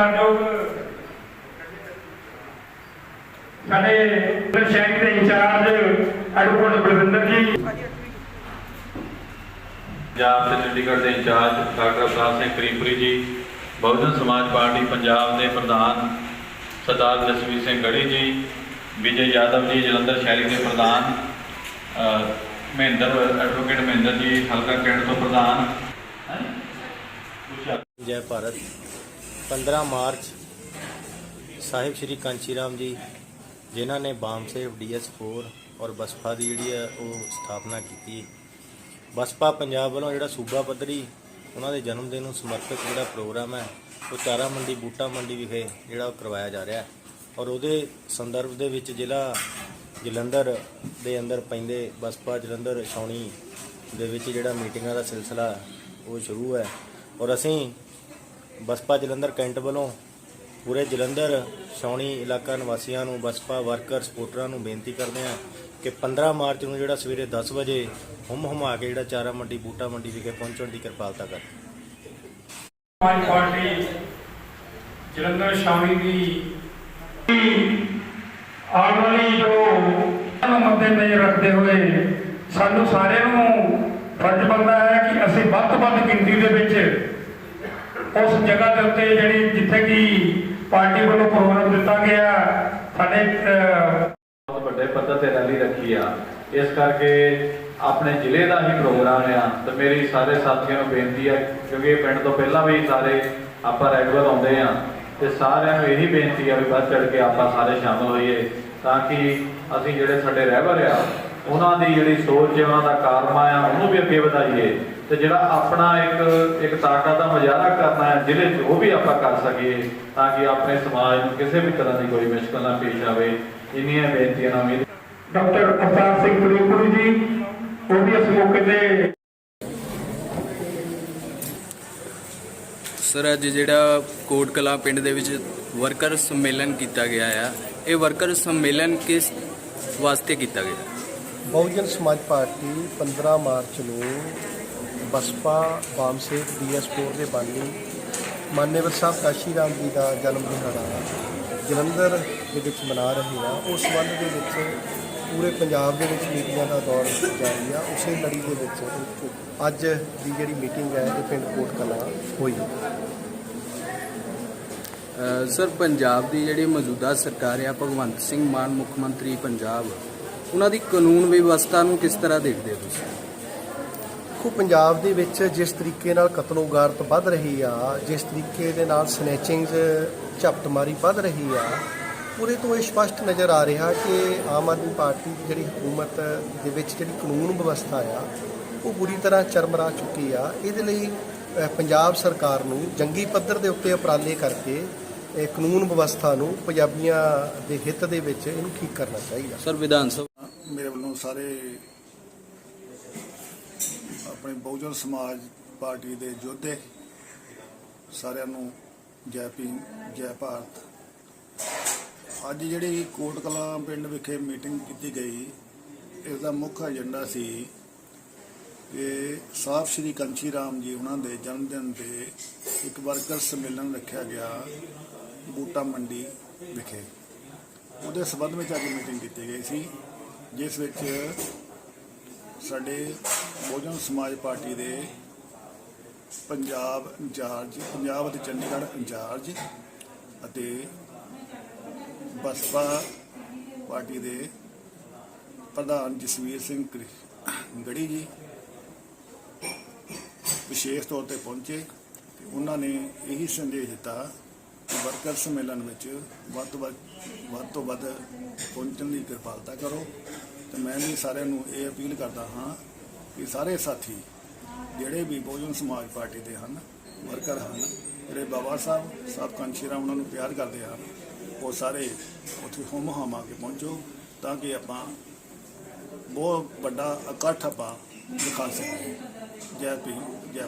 ਸਤਿਕਾਰਯੋਗ ਸਾਡੇ ਸ਼ਹਿਰ ਦੇ ਇੰਚਾਰਜ ਐਡਵੋਕੇਟ ਬਲਵਿੰਦਰ ਜੀ। ਪੰਜਾਬ ਤੇ ਚੰਡੀਗੜ੍ਹ ਦੇ in charge doctor Avtar Singh Karimpuri ji Bahujan Samaj party Punjab ਦੇ ਪ੍ਰਧਾਨ ਸਰਦਾਰ ਜਸਵੀਰ ਸਿੰਘ ਗੜੀ ਜੀ ਵਿਜੇ ਯਾਦਵ ਜੀ ਜਲੰਧਰ ਸ਼ਹਿਰੀ ਦੇ ਪ੍ਰਧਾਨ ਮਹਿੰਦਰ ਐਡਵੋਕੇਟ ਮਹਿੰਦਰ ਜੀ ਹਲਕਾ ਕੈਂਟ ਤੋਂ ਪ੍ਰਧਾਨ। ਜੈ ਭਾਰਤ। 15 ਮਾਰਚ ਸਾਹਿਬ ਸ਼੍ਰੀ ਕਾਂਚੀ ਰਾਮ ਜੀ, ਜਿਨ੍ਹਾਂ ਨੇ ਬਾਮਸੇਵ ਡੀਐਸ4 ਔਰ ਬਸਪਾ ਦੀ ਜਿਹੜੀ ਹੈ ਉਹ ਸਥਾਪਨਾ ਕੀਤੀ। ਬਸਪਾ ਪੰਜਾਬ ਵੱਲੋਂ ਜਿਹੜਾ ਸੂਬਾ ਪੱਧਰੀ ਉਹਨਾਂ ਦੇ ਜਨਮ ਦਿਨ ਨੂੰ ਸਮਰਪਿਤ ਜਿਹੜਾ ਪ੍ਰੋਗਰਾਮ ਹੈ, ਉਹ ਚਾਰਾ ਮੰਡੀ, ਬੂਟਾ ਮੰਡੀ ਵਿਖੇ ਜਿਹੜਾ ਉਹ ਕਰਵਾਇਆ ਜਾ ਰਿਹਾ ਔਰ ਉਹਦੇ ਸੰਦਰਭ ਦੇ ਵਿੱਚ ਜ਼ਿਲ੍ਹਾ ਜਲੰਧਰ ਦੇ ਅੰਦਰ ਪੈਂਦੇ ਬਸਪਾ ਜਲੰਧਰ ਛਾਉਣੀ ਦੇ ਵਿੱਚ ਜਿਹੜਾ ਮੀਟਿੰਗਾਂ ਦਾ ਸਿਲਸਿਲਾ ਉਹ ਸ਼ੁਰੂ ਹੈ। ਔਰ ਅਸੀਂ ਬਸਪਾ ਜਲੰਧਰ ਕੈਂਟ ਵੱਲੋਂ ਪੂਰੇ ਜਲੰਧਰ ਛਾਉਣੀ ਇਲਾਕਾ ਨਿਵਾਸੀਆਂ ਨੂੰ ਬਸਪਾ ਵਰਕਰ ਸਪੋਰਟਰਾਂ ਨੂੰ ਬੇਨਤੀ ਕਰਦੇ ਹਾਂ ਕਿ 15 ਮਾਰਚ ਨੂੰ ਜਿਹੜਾ ਸਵੇਰੇ 10 ਵਜੇ ਹੁਮ ਹੁਮਾ ਕੇ ਜਿਹੜਾ ਚਾਰਾ ਮੰਡੀ, ਬੂਟਾ ਮੰਡੀ ਵਿਖੇ ਪਹੁੰਚਣ ਦੀ ਕਿਰਪਾਲਤਾ ਕਰ। ਜਲੰਧਰ ਸ਼ਾਮੀ ਦੀ ਆਉਣ ਵਾਲੀ ਜੋ ਮੱਦੇ ਨਜ਼ਰ ਰੱਖਦੇ ਹੋਏ ਸਾਨੂੰ ਸਾਰਿਆਂ ਨੂੰ ਫਰਜ਼ ਬਣਦਾ ਹੈ ਕਿ ਅਸੀਂ ਵੱਧ ਤੋਂ ਵੱਧ ਗਿਣਤੀ ਦੇ ਵਿੱਚ ਉਸ ਜਗ੍ਹਾ ਦੇ ਉੱਤੇ ਜਿਹੜੀ ਜਿੱਥੇ ਕਿ ਪਾਰਟੀ ਵੱਲੋਂ ਪ੍ਰੋਗਰਾਮ ਦਿੱਤਾ ਗਿਆ, ਸਾਡੇ ਬਹੁਤ ਵੱਡੇ ਪੱਧਰ ਤੇ ਰੈਲੀ ਰੱਖੀ ਆ। ਇਸ ਕਰਕੇ ਆਪਣੇ ਜ਼ਿਲ੍ਹੇ ਦਾ ਹੀ ਪ੍ਰੋਗਰਾਮ ਆ ਤੇ ਮੇਰੀ ਸਾਰੇ ਸਾਥੀਆਂ ਨੂੰ ਬੇਨਤੀ ਹੈ ਕਿਉਂਕਿ ਇਹ ਪਿੰਡ ਤੋਂ ਪਹਿਲਾਂ ਵੀ ਸਾਰੇ ਆਪਾਂ ਰੈਗੂਲਰ ਆਉਂਦੇ ਆ ਤੇ ਸਾਰਿਆਂ ਨੂੰ ਇਹੀ ਬੇਨਤੀ ਆ ਵੀ ਵੱਧ ਚੜ ਕੇ ਆਪਾਂ ਸਾਰੇ ਸ਼ਾਮਲ ਹੋਈਏ ਤਾਂ ਕਿ ਅਸੀਂ ਜਿਹੜੇ ਸਾਡੇ ਰਹਿਬਰ ਆ ਉਹਨਾਂ ਦੀ ਜਿਹੜੀ ਸੋਚ ਹੈ ਉਹਨਾਂ ਦਾ ਕਾਰਮਾ ਆ ਉਹਨੂੰ ਵੀ ਅੱਗੇ ਵਧਾਈਏ। ਤੇ ਜਿਹੜਾ ਆਪਣਾ ਇੱਕ ਇੱਕ ਤਾਕਤ ਦਾ ਮੁਜ਼ਾਹਰਾ ਕਰਨਾ ਹੈ ਜ਼ਿਲ੍ਹੇ 'ਚ ਉਹ ਵੀ ਆਪਾਂ ਕਰ ਸਕੀਏ ਤਾਂ ਕਿ ਆਪਣੇ ਸਮਾਜ ਨੂੰ ਕਿਸੇ ਵੀ ਤਰ੍ਹਾਂ ਦੀ ਕੋਈ ਮੁਸ਼ਕਲ ਨਾ ਪੇਸ਼ ਆਵੇ। ਇੰਨੀਆਂ ਬੇਨਤੀਆਂ ਨਾਲ ਉਮੀਦ ਡਾਕਟਰ ਅਵਤਾਰ ਸਿੰਘ ਕਰੀਮਪੁਰੀ ਜੀ ਉਹ ਵੀ ਇਸ ਮੌਕੇ ਤੇ ਸਰ ਅੱਜ ਜਿਹੜਾ ਕੋਟ ਕਲਾਂ ਪਿੰਡ ਦੇ ਵਿੱਚ ਵਰਕਰ ਸੰਮੇਲਨ ਕੀਤਾ ਗਿਆ ਆ ਇਹ ਵਰਕਰ ਸੰਮੇਲਨ ਕਿਸ ਵਾਸਤੇ ਕੀਤਾ ਗਿਆ? ਬਹੁਜਨ ਸਮਾਜ ਪਾਰਟੀ 15 ਮਾਰਚ ਨੂੰ ਬਸਪਾ ਵਾਮਸੇਕ ਡੀਐਸ4 ਦੇ ਬਾਨੀ, ਮਾਨੇਵਰ ਸਾਹਿਬ ਕਾਸ਼ੀ ਰਾਮ ਜੀ ਦਾ ਜਨਮ ਦਿਹਾੜਾ ਜਲੰਧਰ ਦੇ ਵਿੱਚ ਮਨਾ ਰਹੇ ਆ। ਉਸ ਸੰਬੰਧ ਦੇ ਵਿੱਚ ਪੂਰੇ ਪੰਜਾਬ ਦੇ ਵਿੱਚ ਮੀਟਿੰਗਾਂ ਦਾ ਦੌਰ ਜਾਰੀ ਆ। ਉਸੇ ਲੜੀ ਦੇ ਵਿੱਚ ਇੱਕ ਅੱਜ ਦੀ ਜਿਹੜੀ ਮੀਟਿੰਗ ਹੈ ਇਹ ਪਿੰਡ ਕੋਟ ਕਲਾ ਹੋਈ ਸਰ, ਪੰਜਾਬ ਦੀ ਜਿਹੜੀ ਮੌਜੂਦਾ ਸਰਕਾਰ ਆ, ਭਗਵੰਤ ਸਿੰਘ ਮਾਨ, ਮੁੱਖ ਮੰਤਰੀ ਪੰਜਾਬ ਉਹਨਾਂ ਦੀ ਕਾਨੂੰਨ ਵਿਵਸਥਾ ਨੂੰ ਕਿਸ ਤਰ੍ਹਾਂ ਦੇਖਦੇ ਹੋ ਤੁਸੀਂ? ਦੇਖੋ ਪੰਜਾਬ ਦੇ ਵਿੱਚ ਜਿਸ ਤਰੀਕੇ ਨਾਲ ਕਤਲੋਗਾਰਤ ਵੱਧ ਰਹੀ ਆ ਜਿਸ ਤਰੀਕੇ ਦੇ ਨਾਲ ਸਨੈਚਿੰਗਸ ਝਪਟਮਾਰੀ ਵੱਧ ਰਹੀ ਆ ਪੂਰੇ ਤੋਂ ਇਹ ਸਪਸ਼ਟ ਨਜ਼ਰ ਆ ਰਿਹਾ ਕਿ ਆਮ ਆਦਮੀ ਪਾਰਟੀ ਦੀ ਜਿਹੜੀ ਹਕੂਮਤ ਦੇ ਵਿੱਚ ਜਿਹੜੀ ਕਾਨੂੰਨ ਵਿਵਸਥਾ ਆ ਉਹ ਬੁਰੀ ਤਰ੍ਹਾਂ ਚਰਮਰਾ ਚੁੱਕੀ ਆ। ਇਹਦੇ ਲਈ ਪੰਜਾਬ ਸਰਕਾਰ ਨੂੰ ਜੰਗੀ ਪੱਧਰ ਦੇ ਉੱਤੇ ਉਪਰਾਲੇ ਕਰਕੇ ਇਹ ਕਾਨੂੰਨ ਵਿਵਸਥਾ ਨੂੰ ਪੰਜਾਬੀਆਂ ਦੇ ਹਿੱਤ ਦੇ ਵਿੱਚ ਇਹਨੂੰ ਠੀਕ ਕਰਨਾ ਚਾਹੀਦਾ। ਸਰ ਵਿਧਾਨ ਸਭਾ ਮੇਰੇ ਵੱਲੋਂ ਸਾਰੇ ਆਪਣੇ ਬਹੁਜਨ ਸਮਾਜ ਪਾਰਟੀ ਦੇ ਯੋਧੇ ਸਾਰਿਆਂ ਨੂੰ ਜੈ ਭੀਮ, ਜੈ ਭਾਰਤ। ਅੱਜ ਜਿਹੜੀ ਕੋਟਕਲਾਂ ਪਿੰਡ ਵਿਖੇ ਮੀਟਿੰਗ ਕੀਤੀ ਗਈ ਇਸ ਦਾ ਮੁੱਖ ਏਜੰਡਾ ਸੀ ਕਿ ਸਾਹਿਬ ਸ਼੍ਰੀ ਕੰਚੀ ਰਾਮ ਜੀ ਉਹਨਾਂ ਦੇ ਜਨਮ ਦਿਨ ਤੇ ਇੱਕ ਵਰਕਰ ਸੰਮੇਲਨ ਰੱਖਿਆ ਗਿਆ ਬੂਟਾ ਮੰਡੀ ਵਿਖੇ। ਉਹਦੇ ਸਬੰਧ ਵਿੱਚ ਅੱਜ ਮੀਟਿੰਗ ਕੀਤੀ ਗਈ ਸੀ। ਜਿਸ ਵਿੱਚ ਸਾਡੇ ਬਹੁਜਨ ਸਮਾਜ ਪਾਰਟੀ ਦੇ ਪੰਜਾਬ ਇੰਚਾਰਜ, ਪੰਜਾਬ ਅਤੇ ਚੰਡੀਗੜ੍ਹ ਇੰਚਾਰਜ ਅਤੇ ਬਸਪਾ ਪਾਰਟੀ ਦੇ ਪ੍ਰਧਾਨ ਜਸਵੀਰ ਸਿੰਘ ਗੜੀ ਜੀ ਵਿਸ਼ੇਸ਼ ਤੌਰ ਤੇ ਪਹੁੰਚੇ ਤੇ ਉਹਨਾਂ ਨੇ ਇਹੀ ਸੰਦੇਸ਼ ਦਿੱਤਾ ਵਰਕਰ ਸੰਮੇਲਨ ਵਿੱਚ ਵੱਧ ਤੋਂ ਵੱਧ ਵੱਧ ਤੋਂ ਵੱਧ ਪਹੁੰਚਣ ਦੀ ਕਿਰਪਾਲਤਾ ਕਰੋ ਤੇ ਮੈਂ ਵੀ ਸਾਰਿਆਂ ਨੂੰ ਇਹ ਅਪੀਲ ਕਰਦਾ ਹਾਂ ਕਿ ਸਾਰੇ ਸਾਥੀ ਜਿਹੜੇ ਵੀ ਬਹੁਜਨ ਸਮਾਜ ਪਾਰਟੀ ਦੇ ਹਨ, ਵਰਕਰ ਹਨ, ਜਿਹੜੇ ਬਾਬਾ ਸਾਹਿਬ ਸਾਹਿਬ ਕਾਂਸ਼ੀ ਉਹਨਾਂ ਨੂੰ ਪਿਆਰ ਕਰਦੇ ਹਨ, ਉਹ ਸਾਰੇ ਉੱਥੇ ਹੁਮ ਆ ਕੇ ਪਹੁੰਚੋ ਤਾਂ ਕਿ ਆਪਾਂ ਬਹੁਤ ਵੱਡਾ ਇਕੱਠ ਆਪਾਂ ਦਿਖਾ ਸਕੀਏ। ਜੈ ਭੀਮ, ਜੈ